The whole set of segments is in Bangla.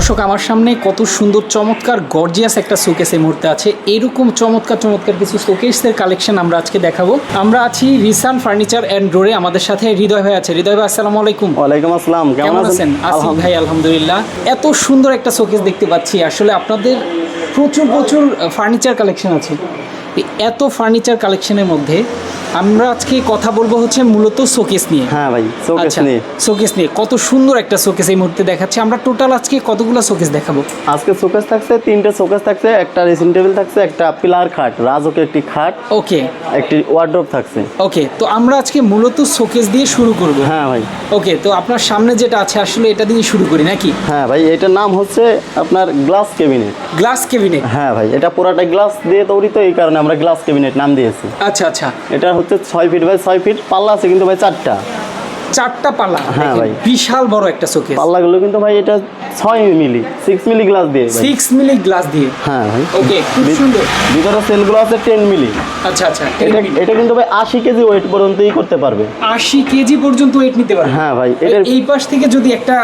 দর্শক আমার সামনে কত সুন্দর চমৎকার গর্জিয়াস একটা শোকেস এই মুহূর্তে আছে। এরকম চমৎকার চমৎকার কিছু শোকেসের কালেকশন আমরা আজকে দেখাবো। আমরা আছি রিসান ফার্নিচার অ্যান্ড ডোরে আমাদের সাথে হৃদয় ভাই আছে। হৃদয় ভাই আসসালামু আলাইকুম। ওয়ালাইকুম আসসালাম কেমন আছেন? আসিফ ভাই আলহামদুলিল্লাহ। এত সুন্দর একটা শোকেস দেখতে পাচ্ছি। আসলে আপনাদের প্রচুর প্রচুর ফার্নিচার কালেকশন আছে। এত ফার্নিচার কালেকশনের মধ্যে আমরা আজকে কথা বলব হচ্ছে মূলত শোকেস নিয়ে। হ্যাঁ ভাই শোকেস আচ্ছা নিয়ে। শোকেস নিয়ে। কত সুন্দর একটা শোকেস এই মুহূর্তে দেখাচ্ছি। আমরা টোটাল আজকে কতগুলো শোকেস দেখাবো? আজকে শোকেস থাকছে তিনটে শোকেস থাকছে একটা ড্রেসিং টেবিল থাকছে একটা পিলার খাট রাজকে একটি খাট ওকে। একটি ওয়ার্ড্রোপ থাকছে। ওকে তো আমরা আজকে মূলত শোকেস দিয়ে শুরু করব। হ্যাঁ ভাই। ওকে তো আপনার সামনে যেটা আছে আসলে এটা দিয়ে শুরু করি নাকি? হ্যাঁ ভাই এটার নাম হচ্ছে আপনার গ্লাস কেবিনেট গ্লাস কেবিনেট হ্যাঁ ভাই এটা পুরাটা গ্লাস দিয়ে তৈরি তো এই কারণে আমরা গ্লাস কেবিনেট নাম দিয়েছি। আচ্ছা আচ্ছা। এটা হচ্ছে ছয় ফিট বাই ছয় ফিট পাল্লা আছে কিন্তু ভাই চারটা। চারটা পাল্লা। হ্যাঁ ভাই। বিশাল বড় একটা শোকেস পাল্লাগুলো কিন্তু ভাই এটা ছয় মিলি সিক্স মিলি গ্লাস দিয়ে। সিক্স মিলি গ্লাস দিয়ে। হ্যাঁ ভাই। ওকে খুব সুন্দর। ভিতরে সেলগুলো আছে টেন মিলি আচ্ছা আচ্ছা এটা এটা কিন্তু ভাই আশি কেজি ওয়েট পর্যন্তই করতে পারবে। আশি কেজি পর্যন্ত ওয়েট নিতে পারে হ্যাঁ ভাই এটার এই পাশ থেকে যদি একটা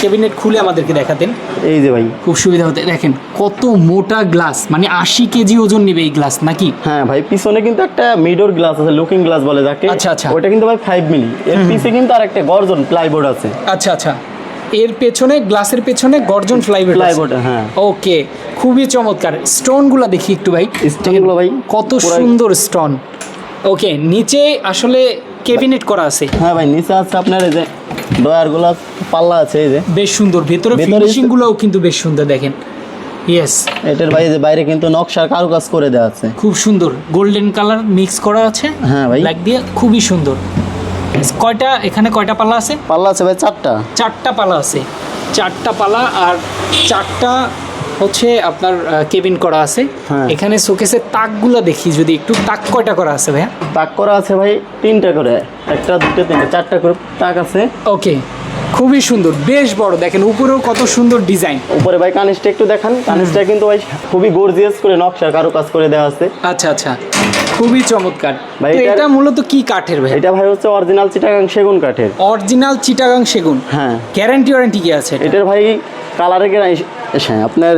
ক্যাবিনেট খুলে আমাদেরকে দেখাতেন। এই যে ভাই। খুব সুবিধা হতে। দেখেন কত মোটা গ্লাস মানে আশি কেজি ওজন নেবে এই গ্লাস নাকি? হ্যাঁ ভাই পিছনে কিন্তু একটা মিডোর গ্লাস আছে লুকিং গ্লাস বলে যাকে। আচ্ছা, আচ্ছা। ওটা কিন্তু ভাই ফাইভ মিলি এর পিছে কিন্তু আর একটা গর্জন প্লাইবোর্ড আছে। আচ্ছা আচ্ছা। এর পেছনে গ্লাসের পেছনে গর্জন ফ্লাইবোর্ড প্লাইবোর্ড হ্যাঁ। ওকে খুবই চমৎকার। স্টোন স্টোনগুলো দেখি একটু ভাই। স্টোনগুলো ভাই কত সুন্দর স্টোন ওকে নিচে আসলে ক্যাবিনেট করা আছে। হ্যাঁ ভাই নিচে আছে আপনার এই যে ডয়ারগুলো পাল্লা আছে এই যে। বেশ সুন্দর। ভেতরে ফিনিশিং গুলোও কিন্তু বেশ সুন্দর দেখেন। ইয়েস এটার বাইরে বাইরে কিন্তু নকশার কারুকাজ করে দেওয়া আছে। খুব সুন্দর। গোল্ডেন কালার মিক্স করা আছে। হ্যাঁ ভাই। ব্ল্যাক দিয়ে খুবই সুন্দর। কয়টা? এখানে কয়টা পাল্লা আছে? পাল্লা আছে ভাই চারটা। চারটা পাল্লা আছে। চারটা পালা আর চারটা হচ্ছে আপনার কেবিন করা আছে। হ্যাঁ। এখানে শোকেসের তাকগুলো দেখি যদি একটু তাক কয়টা করা আছে ভাইয়া? তাক করা আছে ভাই তিনটা করে। একটা দুটো তিনটা চারটা করে তাক আছে। ওকে খুবই সুন্দর বেশ বড়। দেখেন উপরেও কত সুন্দর ডিজাইন উপরে ভাই কানিসটা একটু দেখান। কানিসটা কিন্তু ভাই খুবই গর্জিয়াস করে নকশার কারুকাজ করে দেওয়া আছে। আচ্ছা আচ্ছা খুবই চমৎকার। ভাই, এটা মূলত কি কাঠের ভাই এটা ভাই হচ্ছে অরিজিনাল চিটাগাং সেগুন কাঠের। অরিজিনাল চিটাগাং সেগুন? হ্যাঁ। গ্যারান্টি ওয়ারেন্টি কি আছে এটা? এটার ভাই গ্যারান্টি হ্যাঁ আপনার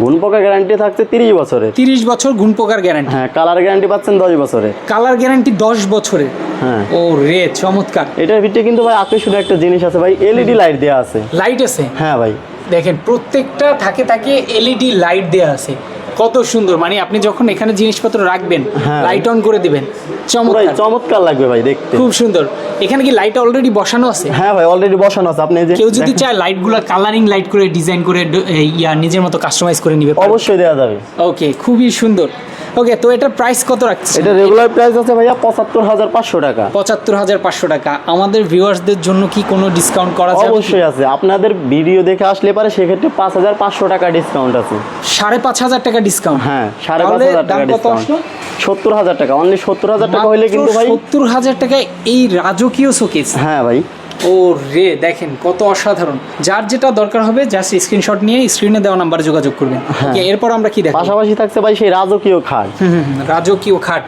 গুণ পোকা গ্যারান্টি থাকছে তিরিশ বছরে তিরিশ বছর গুণ পোকার গ্যারান্টি হ্যাঁ কালার গ্যারান্টি পাচ্ছেন দশ বছরে কালার গ্যারান্টি দশ বছরে হ্যাঁ। ও রে চমৎকার। এটার ভিতরে কিন্তু ভাই আকর্ষণীয় একটা জিনিস আছে ভাই এলইডি লাইট দেওয়া আছে। লাইট আছে? হ্যাঁ ভাই। দেখেন প্রত্যেকটা থাকে থাকে এলইডি লাইট দেওয়া আছে। কত সুন্দর। মানে আপনি যখন এখানে জিনিসপত্র রাখবেন হ্যাঁ। লাইট অন করে দিবেন চমৎকার। চমৎকার লাগবে ভাই দেখতে। খুব সুন্দর। এখানে কি লাইট অলরেডি বসানো আছে? হ্যাঁ ভাই অলরেডি বসানো আছে। আপনি যে কেউ যদি চায় লাইটগুলো কালারিং লাইট করে ডিজাইন করে ইয়া নিজের মতো কাস্টমাইজ করে নিবে অবশ্যই দেওয়া যাবে। ওকে খুবই সুন্দর। ওকে তো এটার প্রাইস কত রাখছে এটা রেগুলার প্রাইস আছে ভাইয়া পঁচাত্তর হাজার পাঁচশো টাকা। পঁচাত্তর হাজার পাঁচশো টাকা। আমাদের ভিউয়ার্সদের জন্য কি কোনো ডিসকাউন্ট করা যাবে অবশ্যই আছে। আপনাদের ভিডিও দেখে আসলে পারে সেক্ষেত্রে পাঁচ হাজার পাঁচশো টাকা ডিসকাউন্ট আছে। সাড়ে পাঁচ হাজার টাকা ডিসকাউন্ট হ্যাঁ সাড়ে পাঁচ হাজার টাকা ডিসকাউন্ট সত্তর হাজার টাকা অনলি সত্তর হাজার টাকা হলে কিন্তু ভাই সত্তর হাজার টাকায় এই রাজকীয় শোকেস হ্যাঁ ভাই। ও রে দেখেন কত অসাধারণ। যার যেটা দরকার হবে জাস্ট স্ক্রিনশট নিয়ে স্ক্রিনে দেওয়া নাম্বারে যোগাযোগ করবেন। হ্যাঁ। এরপর আমরা কি দেখব? পাশাপাশি থাকছে ভাই সেই রাজকীয় খাট। রাজকীয় খাট।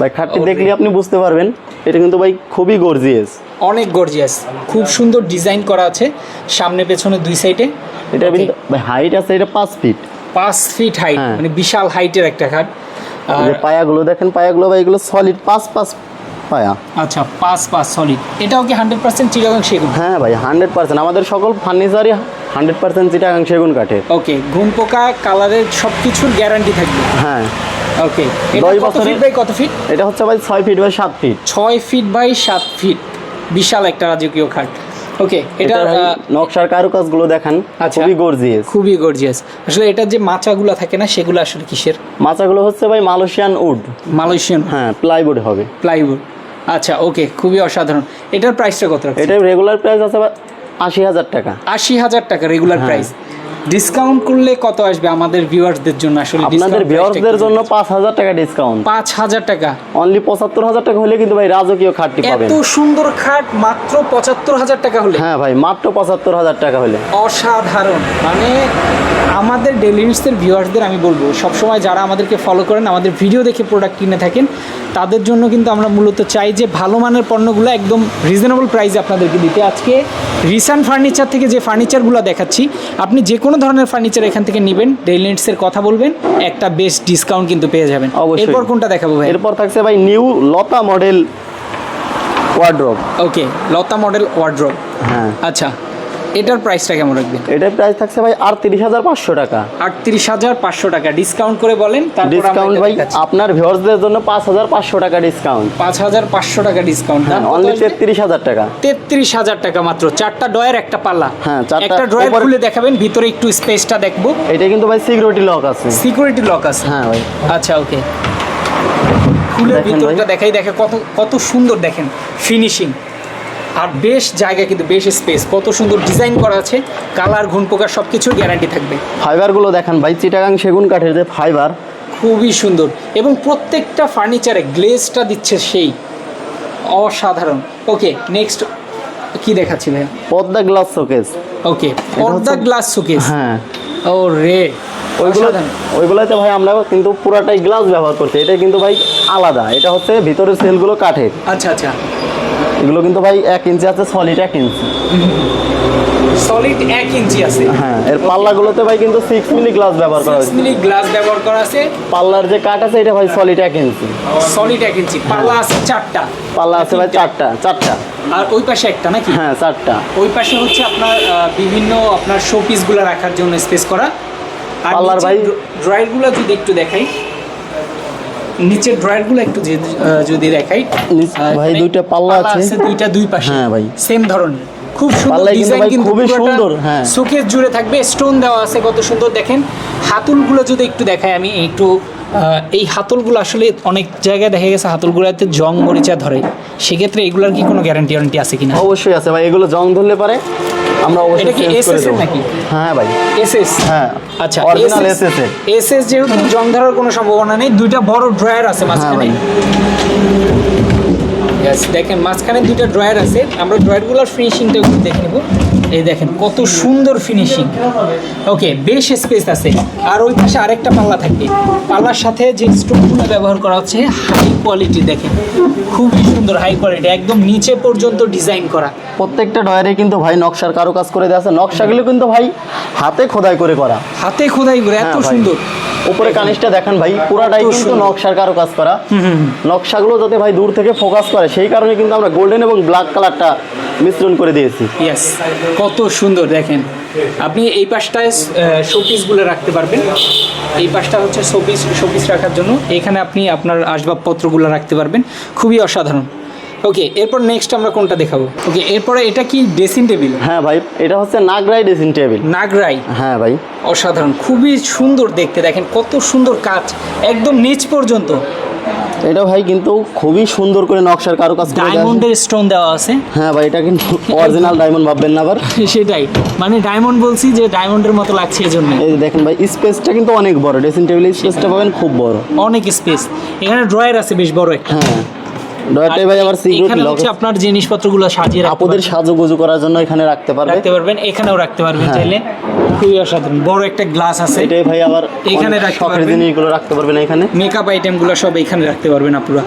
ভাই খাটটি দেখলে আপনি বুঝতে পারবেন এটা কিন্তু ভাই খুবই গর্জিয়াস অনেক গর্জিয়াস খুব সুন্দর ডিজাইন করা আছে সামনে পেছনে দুই সাইডে এটা ভাই হাইট আছে এটা পাঁচ ফিট পাঁচ ফিট হাইট হ্যাঁ। মানে বিশাল হাইটের একটা খাট। আর পায়াগুলো দেখেন পায়াগুলো ভাই এগুলো সলিড পাঁচ পাঁচ পায়া। আচ্ছা পাঁচ পাঁচ সলিড এটাও কি হান্ড্রেড পার্সেন্ট চিটাগাং সেগুন? হ্যাঁ ভাই হান্ড্রেড পার্সেন্ট আমাদের সকল ফার্নিচারই হান্ড্রেড পার্সেন্ট চিটাগাং সেগুন কাঠের। ওকে ঘুম পোকা কালারের সব কিছুর গ্যারান্টি থাকবে। হ্যাঁ। ওকে দশ বছরের- বাই কত ফিট এটা হচ্ছে ভাই ছয় ফিট বাই সাত ফিট ছয় ফিট বাই সাত ফিট বিশাল একটা রাজকীয় খাট। ওকে এটা নকশার কারুকাজগুলো দেখান। আচ্ছা। খুবই গর্জিয়াস খুবই গর্জিয়াস আসলে এটার যে মাচাগুলো থাকে না সেগুলো আসলে কিসের? মাচাগুলো হচ্ছে ভাই মালয়েশিয়ান উড। মালয়েশিয়ান হ্যাঁ প্লাইউড হবে। প্লাইউড আচ্ছা ওকে খুবই অসাধারণ। এটার প্রাইসটা কত এটা রেগুলার প্রাইস আছে আশি হাজার টাকা। আশি হাজার টাকা রেগুলার হ্যাঁ। প্রাইস ডিসকাউন্ট করলে কত আসবে আমাদের ভিউয়ার্সদের জন্য? আসলে আপনাদের ভিউয়ার্সদের জন্য পাঁচ হাজার টাকা ডিসকাউন্ট পাঁচ হাজার টাকা। অনলি পঁচাত্তর হাজার টাকা হলে কিন্তু ভাই রাজকীয় খাটটি পাবেন। এত সুন্দর খাট মাত্র পঁচাত্তর হাজার টাকা হলে? হ্যাঁ ভাই মাত্র পঁচাত্তর হাজার টাকা হলে। অসাধারণ। মানে আমাদের ডেলি নিউজের ভিউয়ার্সদের আমি বলব সবসময় যারা আমাদেরকে ফলো করেন আমাদের ভিডিও দেখে প্রোডাক্ট কিনে থাকেন তাদের জন্য কিন্তু আমরা মূলত চাই যে ভালো মানের পণ্যগুলো একদম রিজনেবল প্রাইসে আপনাদেরকে দিতে। আজকে রিসান ফার্নিচার থেকে যে ফার্নিচারগুলো দেখাচ্ছি আপনি যে কোনো ধরনের ফার্নিচার এখান থেকে নেবেন ডেইলিনেটসের কথা বলবেন একটা বেস্ট ডিসকাউন্ট কিন্তু পেয়ে যাবেন। অবশ্যই। এরপর কোনটা দেখাবো ভাই? এরপর থাকছে ভাই new Lata model wardrobe okay Lata model wardrobe হ্যাঁ। আচ্ছা এটার প্রাইসটা কেমন রাখবেন? এটার প্রাইস থাকছে ভাই আটত্রিশ হাজার পাঁচশো টাকা। আটত্রিশ হাজার পাঁচশো টাকা। ডিসকাউন্ট করে বলেন তারপর ডিসকাউন্ট ভাই। আপনার ভিউয়ার্সদের জন্য পাঁচ হাজার পাঁচশো টাকা ডিসকাউন্ট পাঁচ হাজার পাঁচশো টাকা ডিসকাউন্ট হ্যাঁ অনলি তেত্রিশ হাজার টাকা। তেত্রিশ হাজার টাকা মাত্র। চারটা ডয়ের একটা পাল্লা। হ্যাঁ, চারটা একটা ড্রয়ার খুলে দেখাবেন ভিতরে একটু স্পেসটা দেখব। এটা কিন্তু ভাই সিকিউরিটি লক আছে। সিকিউরিটি লক আছে। হ্যাঁ ভাই। আচ্ছা ওকে খুলে ভিতরটা দেখাই দেখে কত কত সুন্দর দেখেন। ফিনিশিং আর বেশ জায়গা কিন্তু বেশ স্পেস কত সুন্দর ডিজাইন করা আছে কালার ঘুন পোকার সব কিছুর গ্যারান্টি থাকবে। ফাইবারগুলো দেখেন ভাই চিটাগাং সেগুন কাঠের যে ফাইবার। খুবই সুন্দর। এবং প্রত্যেকটা ফার্নিচারে গ্লেজটা দিচ্ছে সেই। অসাধারণ। ওকে নেক্সট কি দেখাচ্ছি ভাই? Padma glass showcase. ওকে পর্দা গ্লাস শোকেস। হ্যাঁ। ও রে ওইগুলো। ওইগুলোতে ভাই আমরা কিন্তু পুরাটাই গ্লাস ব্যবহার করছি। এটা কিন্তু ভাই আলাদা। এটা হচ্ছে ভিতরের সেলগুলো কাঠের। আচ্ছা আচ্ছা। এগুলো কিন্তু ভাই এক ইঞ্চি আছে সলিড এক ইঞ্চি। সলিড এক ইঞ্চি আছে। হ্যাঁ এর পাল্লাগুলোতে ভাই কিন্তু সিক্স মিলি গ্লাস ব্যবহার করা হয়েছে। মিলি গ্লাস ব্যবহার করা আছে। পাল্লার যে কাঠ আছে এটা ভাই সলিড এক ইঞ্চি। সলিড এক ইঞ্চি পাল্লা আছে চারটা। পাল্লা আছে ভাই চারটা চারটা। আর ওই পাশে একটা নাকি? হ্যাঁ চারটা। ওই পাশে হচ্ছে আপনার বিভিন্ন আপনার শোপিসগুলো রাখার জন্য স্পেস করা। আর পাল্লার ভাই- ড্রয়ারগুলো যদি একটু দেখাই। নিচের ড্রয়ারগুলো একটু যদি দেখাই। ভাই দুইটা পাল্লা আছে। দুইটা দুই পাশে। হ্যাঁ ভাই। সেম ধরনের। খুব সুন্দর ডিজাইন কিন্তু খুবই সুন্দর, হ্যাঁ। শোকেস জুড়ে থাকবে। স্টোন দেওয়া আছে কত সুন্দর। দেখেন হাতুলগুলো যদি একটু দেখাই আমি একটু এই হাতলগুলো আসলে অনেক জায়গায় দেখা গেছে হাতলগুলোতে জং মরিচা ধরে। সেক্ষেত্রে এগুলোর কি কোনো গ্যারান্টি ওয়ারেন্টি আছে কিনা? অবশ্যই আছে ভাই এগুলো জং ধরলে পারে। আমরা অবশ্যই এটা কি এসএস নাকি? হ্যাঁ ভাই। এসএস হ্যাঁ আচ্ছা অরিজিনাল এসএস এসএস যেহেতু জং ধরার কোনো সম্ভাবনা নেই দুইটা বড় ড্রয়ার আছে মাঝখানে। দেখেন মাঝখানে দুইটা ড্রয়ার আছে। আমরা ড্রয়ারগুলোর ফিনিশিংটা দেখে নেব। এই দেখেন কত সুন্দর ফিনিশিং ওকে বেশ স্পেস আছে। আর ওই পাশে আরেকটা পাল্লা থাকবে। পাল্লার সাথে যে স্টোনগুলো ব্যবহার করা হচ্ছে হাই কোয়ালিটি দেখেন। খুবই সুন্দর হাই কোয়ালিটি একদম নিচে পর্যন্ত ডিজাইন করা। প্রত্যেকটা ডয়ারে কিন্তু ভাই নকশার কারও কাজ করে দেওয়া আছে। নকশাগুলো কিন্তু ভাই হাতে খোদাই করে করা। হাতে খোদাই করে এত হ্যাঁ সুন্দর। উপরে কানিসটা দেখেন ভাই পুরাটাই কিন্তু নকশার কারও। কাজ করা নকশাগুলো যাতে ভাই দূর থেকে ফোকাস করে সেই কারণে কিন্তু আমরা গোল্ডেন এবং ব্ল্যাক কালারটা মিশ্রণ করে দিয়েছি। ইয়েস কত সুন্দর দেখেন। আপনি এই পাশটায় শোপিসগুলো রাখতে পারবেন। এই পাশটা হচ্ছে শোপিস শোপিস রাখার জন্য। এখানে আপনি আপনার আসবাবপত্রগুলো রাখতে পারবেন। খুবই অসাধারণ। ওকে এরপর নেক্সট আমরা কোনটা দেখাবো? ওকে এরপরে এটা কি ড্রেসিং টেবিল হ্যাঁ ভাই এটা হচ্ছে নাগরাই ড্রেসিং টেবিল নাগরাই। হ্যাঁ ভাই। অসাধারণ খুবই সুন্দর দেখতে। দেখেন কত সুন্দর কাজ একদম নিচ পর্যন্ত। এটা ভাই কিন্তু খুবই সুন্দর করে নকশার কারও কাজ। ডায়মন্ডের স্টোন দেওয়া আছে। হ্যাঁ ভাই এটা কিন্তু অরিজিনাল ডায়মন্ড ভাববেন না আবার। সেটাই। মানে ডায়মন্ড বলছি যে ডায়মন্ডের মতো লাগছে এজন্য। জন্য এই যে দেখেন ভাই স্পেসটা কিন্তু অনেক বড়। ড্রেসিং টেবিলের স্পেসটা পাবেন খুব বড়। অনেক স্পেস এখানে ড্রয়ার আছে বেশ বড় একটা। হ্যাঁ। ডয়ারটাই ভাই আবার এখানে লক হচ্ছে আপনার জিনিসপত্রগুলো সাজিয়ে রাখতে সাজুগুজু করার জন্য এখানে রাখতে পারবে। রাখতে পারবেন এখানেও রাখতে পারবেন হ্যাঁ। চাইলে। খুবই অসাধারণ বড় একটা গ্লাস আছে। এটাই ভাই আবার এখানে রাখতে পারবেন। জিনিসগুলো রাখতে পারবেন এখানে। মেকআপ আইটেমগুলো সব এখানে রাখতে পারবেন আপনারা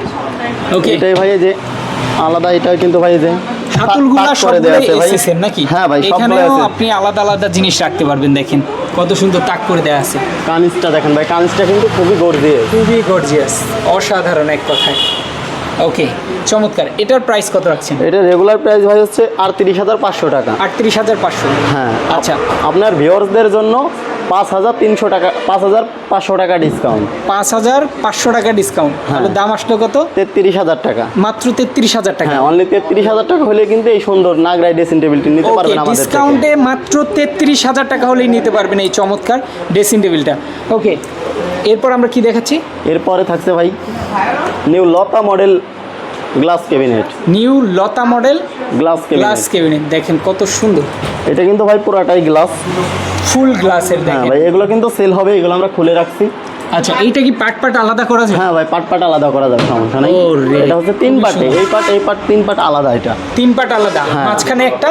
ওকে এটাই ভাই যে আলাদা এটা কিন্তু ভাই যে হাতুলগুলা করে দেওয়া আছে ভাই। নাকি? হ্যাঁ ভাই এখানেও আপনি আলাদা আলাদা জিনিস রাখতে পারবেন দেখেন। কত সুন্দর তাক করে দেওয়া আছে। কানিজটা দেখেন ভাই কানিজটা কিন্তু খুবই গর্জিয়ে খুবই গর্জিয়াস অসাধারণ এক কথায়। ওকে চমৎকার। এটার প্রাইস কত রাখছেন? এটা রেগুলার প্রাইস ভাই হচ্ছে আটত্রিশ হাজার পাঁচশো টাকা। আটত্রিশ হাজার পাঁচশো। হ্যাঁ আচ্ছা। আপনার ভিউয়ার্সদের জন্য পাঁচ হাজার তিনশো টাকা পাঁচ হাজার পাঁচশো টাকা ডিসকাউন্ট পাঁচ হাজার পাঁচশো টাকা ডিসকাউন্ট তাহলে দাম আসলো কত? তেত্রিশ হাজার টাকা। মাত্র তেত্রিশ হাজার টাকা। হ্যাঁ অনলি তেত্রিশ হাজার টাকা হলে কিন্তু এই সুন্দর নাগরাই ড্রেসিং টেবিলটি নিতে পারবেন আমাদের। ডিসকাউন্টে মাত্র তেত্রিশ হাজার টাকা হলেই নিতে পারবেন এই চমৎকার ড্রেসিং টেবিলটা ওকে এরপর আমরা কি দেখাচ্ছি? এরপরে থাকছে ভাই new Lata model glass cabinet new Lata model glass glass cabinet cabinet দেখেন কত সুন্দর। এটা কিন্তু ভাই পুরোটাই গ্লাস ফুল গ্লাসের হ্যাঁ দেখেন। ভাই এগুলো কিন্তু সেল হবে এগুলো আমরা খুলে রাখছি। আচ্ছা এইটা কি পার্ট পার্ট আলাদা করা যায়? হ্যাঁ ভাই পাট পাট আলাদা করা যাবে সমস্যা নেই। এটা হচ্ছে তিন পাটে। এই পাট এই পাট তিন পাট আলাদা এটা। তিন পার্ট আলাদা? হ্যাঁ। মাঝখানে একটা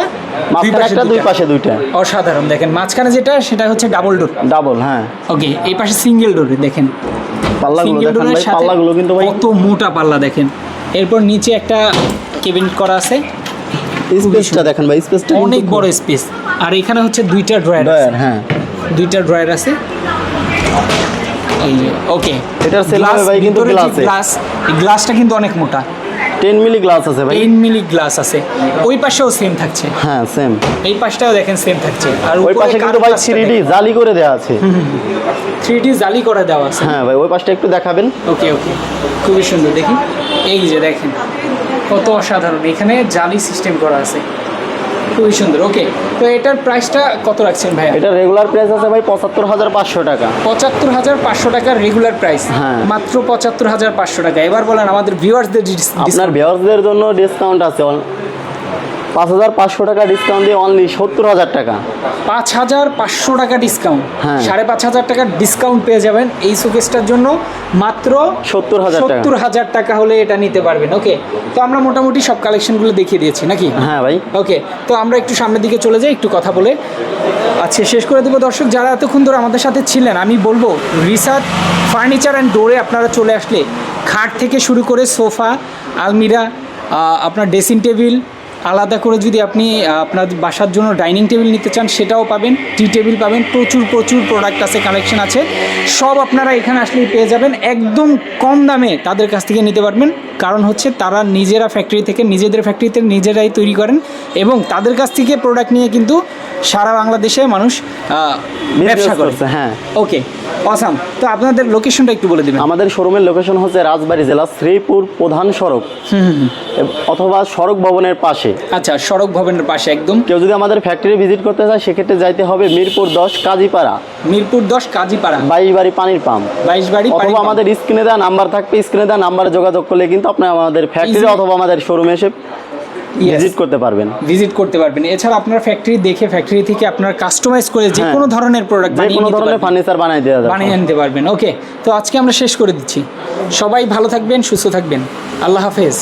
দুই মাঝখানে পাশে একটা দুই। পাশে দুইটা। অসাধারণ দেখেন মাঝখানে যেটা সেটা হচ্ছে ডাবল ডোর ডাবল হ্যাঁ। ওকে এই পাশে সিঙ্গেল ডোর দেখেন। পাল্লাগুলো দেখেন ভাই পাল্লাগুলো কিন্তু ভাই কত মোটা পাল্লা দেখেন। এরপর নিচে একটা কেবিন করা আছে। স্পেসটা দেখেন ভাই স্পেসটা অনেক বড় স্পেস আর এখানে হচ্ছে দুইটা ড্রয়ার হ্যাঁ। দুইটা ড্রয়ার আছে। এই যে ওকে এটার sell হবে ভাই কিন্তু গ্লাস গ্লাসটা কিন্তু অনেক মোটা। টেন মিলি গ্লাস আছে ভাই। টেন মিলি গ্লাস আছে। ওই পাশেও সেম থাকছে। হ্যাঁ সেম এই পাশটাও দেখেন সেম থাকছে। আর ওই পাশে কিন্তু ভাই থ্রি ডি জালি করে দেওয়া আছে। থ্রি ডি জালি করে দেওয়া আছে। হ্যাঁ ভাই ওই পাশটা একটু দেখাবেন। ওকে ওকে খুবই সুন্দর দেখি। এই যে দেখেন কত অসাধারণ। এখানে জালি সিস্টেম করা আছে। খুবই সুন্দর ওকে তো এটার প্রাইসটা কত রাখছেন ভাই এটা রেগুলার প্রাইস আছে ভাই পঁচাত্তর হাজার পাঁচশো টাকা। পঁচাত্তর হাজার পাঁচশো টাকার রেগুলার প্রাইস হ্যাঁ। মাত্র পঁচাত্তর হাজার পাঁচশো টাকা। এবার বলেন আমাদের ভিউয়ার্সদের আপনার ভিউয়ার্সদের জন্য ডিসকাউন্ট আছে। পাঁচ হাজার পাঁচশো টাকা ডিসকাউন্ট দিয়ে অনলি সত্তর হাজার টাকা। পাঁচ হাজার পাঁচশো টাকা ডিসকাউন্ট হ্যাঁ। সাড়ে পাঁচ হাজার টাকার ডিসকাউন্ট পেয়ে যাবেন এই শোকেসটার জন্য। মাত্র সত্তর হাজার টাকা। সত্তর হাজার টাকা হলে এটা নিতে পারবেন ওকে তো আমরা মোটামুটি সব কালেকশনগুলো দেখিয়ে দিয়েছি নাকি? হ্যাঁ ভাই। ওকে তো আমরা একটু সামনের দিকে চলে যাই একটু কথা বলে। আচ্ছা শেষ করে দেবো। দর্শক যারা এতক্ষণ ধরে আমাদের সাথে ছিলেন আমি বলব রিসার্চ ফার্নিচার অ্যান্ড ডোরে আপনারা চলে আসলে খাট থেকে শুরু করে সোফা আলমিরা আপনার ড্রেসিং টেবিল আলাদা করে যদি আপনি আপনার বাসার জন্য ডাইনিং টেবিল নিতে চান, সেটাও পাবেন, টি টেবিল পাবেন, প্রচুর প্রচুর প্রোডাক্ট আছে কালেকশন আছে। সব আপনারা এখানে আসলেই পেয়ে যাবেন, একদম কম দামে তাদের কাছ থেকে নিতে পারবেন। কারণ হচ্ছে তারা নিজেরা ফ্যাক্টরি থেকে নিজেদের ফ্যাক্টরিতে নিজেরাই তৈরি করেন এবং তাদের কাছ থেকে প্রোডাক্ট নিয়ে কিন্তু সারা বাংলাদেশে মানুষ ব্যবসা করে। করছে, হ্যাঁ। ওকে অসাম তো আপনাদের লোকেশনটা একটু বলে দেবেন। আমাদের শোরুমের লোকেশন হচ্ছে রাজবাড়ী জেলা শ্রীপুর প্রধান সড়ক। অথবা সড়ক ভবনের পাশে। আচ্ছা সড়ক ভবনের পাশে একদম। কেউ যদি আমাদের ফ্যাক্টরি ভিজিট করতে চায় সেক্ষেত্রে যাইতে হবে মিরপুর দশ কাজীপাড়া। মিরপুর দশ কাজীপাড়া। বাইশ বাড়ি পানির পাম্প। বাইশ বাড়ি অথবা আমাদের স্ক্রিনে দেওয়া নাম্বার থাকবে স্ক্রিনে দেওয়া নাম্বারে যোগাযোগ করলে কিন্তু আপনি আমাদের ফ্যাক্টরি অথবা আমাদের শোরুমে এসে. ভিজিট করতে পারবেন। ভিজিট করতে পারবেন। এছাড়া আপনার ফ্যাক্টরি দেখে ফ্যাক্টরি থেকে আপনার কাস্টমাইজ করে যে হ্যাঁ। কোনো ধরনের প্রোডাক্ট যে বানিয়ে কোনো নিতে ধরনের ফার্নিচার বানিয়ে দেওয়া যাবে। বানিয়ে আনতে পারবেন। ওকে তো আজকে আমরা শেষ করে দিচ্ছি। সবাই ভালো থাকবেন সুস্থ থাকবেন। আল্লাহ হাফেজ।